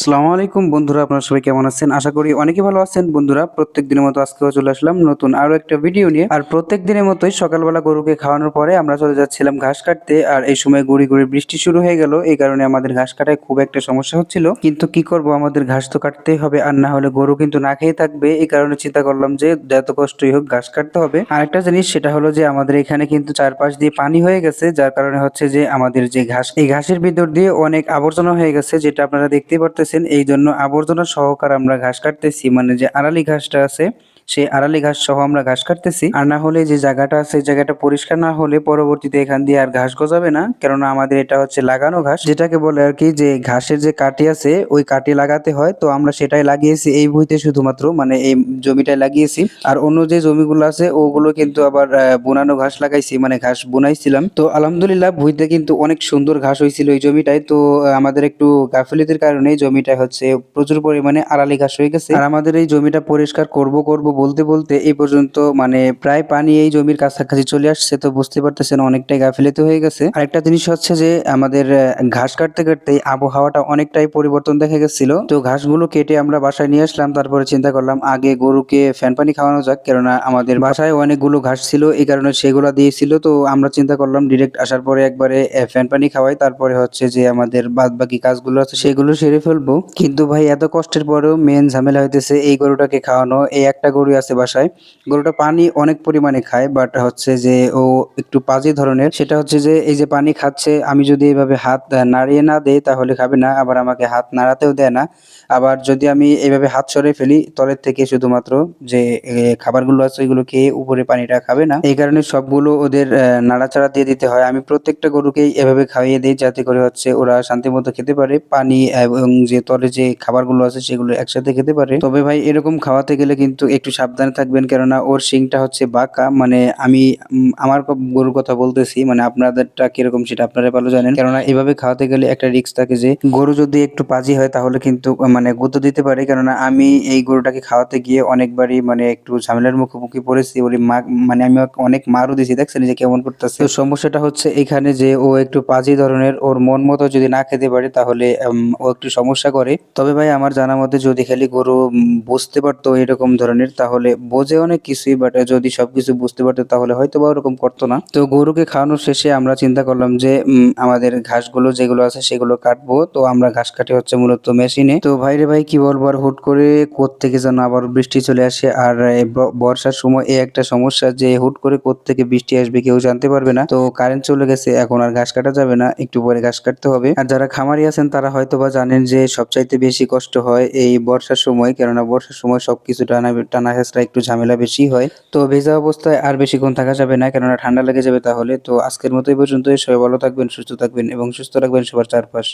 আসসালামু আলাইকুম বন্ধুরা, আপনারা সবাই কেমন আছেন? আশা করি অনেকে ভালো আছেন। বন্ধুরা, প্রত্যেক দিনের মতো আজকেও চলে আসলাম নতুন আরও একটা ভিডিও নিয়ে। আর প্রত্যেক দিনের মতোই সকালবেলা গরুকে খাওয়ানোর পরে আমরা চলে যাচ্ছিলাম ঘাস কাটতে। আর এই সময় গুড়ি গুড়ি বৃষ্টি শুরু হয়ে গেল। এই কারণে আমাদের ঘাস কাটায় খুব একটা সমস্যা হচ্ছিল। কিন্তু কি করব, আমাদের ঘাস তো কাটতেই হবে। আর না হলে গরু কিন্তু না খেয়ে থাকবে। এই কারণে চিন্তা করলাম যে যত কষ্টই হোক ঘাস কাটতে হবে। আরেকটা জিনিস, সেটা হলো যে আমাদের এখানে কিন্তু চারপাশ দিয়ে পানি হয়ে গেছে। যার কারণে হচ্ছে যে আমাদের যে ঘাস, এই ঘাসের ভিতর দিয়ে অনেক আবর্জনা হয়ে গেছে, যেটা আপনারা দেখতেই পারতেছেন। এই জন্য আবর্জনা সহকারে আমরা ঘাস কাটতেছি। মানে যে আড়ালি ঘাসটা আছে সেই আড়ালি ঘাস সহ আমরা ঘাস কাটতেছি। আর না হলে যে জায়গাটা এই জায়গাটা পরিষ্কার না হলে পরবর্তীতে এখান দিয়ে আর ঘাস গজাবে না। কেননা আমাদের এটা হচ্ছে লাগানো ঘাস। যেটাকে বলে আর কি যে ঘাসের যে কাটি আছে, ওই কাটি লাগাতে হয়। তো আমরা সেটাই লাগিয়েছি এই ভুঁইতে শুধুমাত্র মানে এই জমিটাই লাগিয়েছি। আর অন্য যে জমিগুলো আছে, ওগুলো কিন্তু আবার বুনানো ঘাস লাগাইছি মানে ঘাস বুনাইছিলাম। তো আলহামদুলিল্লাহ ভুঁইতে কিন্তু অনেক সুন্দর ঘাস হয়েছিল এই জমিটায় তো আমাদের একটু গাফিলতির কারণে জমিটা হচ্ছে প্রচুর পরিমাণে আড়ালি ঘাস হয়ে গেছে। আর আমাদের এই জমিটা পরিষ্কার করব করব বলতে বলতে এই পর্যন্ত মানে প্রায় পানি এই জমির কাছাকাছি চলে আসছে, তো বুঝতে পারতেছেন অনেকটাই গাফিলতি হয়ে গেছে। আরেকটা জিনিস হচ্ছে যে, আমাদের ঘাস কাটতে কাটতে আবহাওয়াটা অনেকটাই পরিবর্তন দেখা গেছিল। তো ঘাসগুলো কেটে আমরা বাসায় নিয়ে আসলাম, তারপরে চিন্তা করলাম আগে গরুকে ফ্যান পানি খাওয়ানো যাক, কেননা আমাদের বাসায় অনেকগুলো ঘাস ছিল, এই কারণে সেগুলো দিয়েছিল। তো আমরা চিন্তা করলাম ডিরেক্ট আসার পরে একবারে ফ্যান পানি খাওয়াই, তারপরে হচ্ছে যে আমাদের বাদ বাকি কাজগুলো আছে সেগুলো সেরে ফেলব। কিন্তু ভাই এত কষ্টের পরেও মেন ঝামেলা হইতেছে এই গরুটাকে খাওয়ানো, এই একটা গরু আছে বাসায়। গরুটা পানি অনেক পরিমাণে খায় বাট হচ্ছে যে ও একটু পাজি ধরনের। সেটা হচ্ছে যে এই যে পানি খাচ্ছে, আমি যদি এইভাবে হাত নাড়িয়ে না দেই তাহলে খাবে না, আবার আমাকে হাত নাড়াতেও দেয় না। আবার যদি আমি এইভাবে হাত সরে ফেলি, তলের থেকে শুধুমাত্র যে খাবারগুলো আছে ওইগুলো খেয়ে উপরে পানিটা খাবে না। এই কারণে সবগুলো ওদের নাড়াচাড়া দিয়ে দিতে হয়। আমি প্রত্যেকটা গরুকেই এভাবে খাইয়ে দিই যাতে করে হচ্ছে ওরা শান্তি মতো খেতে পারে। পানি এবং যে তলে যে খাবারগুলো আছে সেগুলো একসাথে খেতে পারে। তবে ভাই, এরকম খাওয়াতে গেলে কিন্তু একটু সাবধানে থাকবেন, কেননা ওর শিংটা হচ্ছে বাঁকা। মানে আমি আমার গরুর কথা বলতেছি মানে আপনাদেরটা কীরকম সেটা আপনারা ভালো জানেন। কেননা এভাবে খাওয়াতে গেলে একটা রিস্ক থাকে যে, গরু যদি একটু পাজি হয় তাহলে কিন্তু মানে গুঁতো দিতে পারে। কেননা আমি এই গরুটাকে খাওয়াতে গিয়ে অনেকবারই মানে একটু ঝামেলার মুখোমুখি পড়েছি। ওর মা মানে আমি অনেক মারও দিয়েছি, দেখছেন যে কেমন করতেছে। সমস্যাটা হচ্ছে এখানে যে, ও একটু পাজি ধরনের, ওর মন মতো যদি না খেতে পারে তাহলে ও একটু সমস্যা করে। তবে ভাই, আমার জানা মতে যদি খালি গরু বুঝতে পারতো এরকম ধরনের তাহলে বোঝে অনেক কিছুই বাট যদি সবকিছু বুঝতে পারতো তাহলে হয়তো বা ওরকম করতো না। তো গরুকে খাওয়ানোর শেষে আমরা চিন্তা করলাম যে আমাদের ঘাসগুলো যেগুলো আছে সেগুলো কাটবো। তো আমরা ঘাস কাটি হচ্ছে মূলত মেশিনে। তো ভাইরে ভাই, কি বলব আর হুট করে থেকে যেন আবার বৃষ্টি চলে আসে। আর বর্ষার সময় এই একটা সমস্যা যে, হুট করে থেকে বৃষ্টি আসবে কেউ জানতে পারবে না। তো কারেন্ট চলে গেছে, এখন আর ঘাস কাটা যাবে না। একটু পরে ঘাস কাটতে হবে। আর যারা খামারি আছেন, তারা হয়তো বা জানেন যে, সবচাইতে বেশি কষ্ট হয় এই বর্ষার সময়। কেননা বর্ষার সময় সবকিছু টানা টানা একটু ঝামেলা বেশি হয়। তো ভেজা অবস্থায় আর বেশিক্ষণ থাকা যাবে না, কেননা ঠান্ডা লেগে যাবে তাহলে। তো আজকের মতো এই পর্যন্তই। সবাই ভালো থাকবেন, সুস্থ থাকবেন এবং সুস্থ রাখবেন সবার চারপাশ।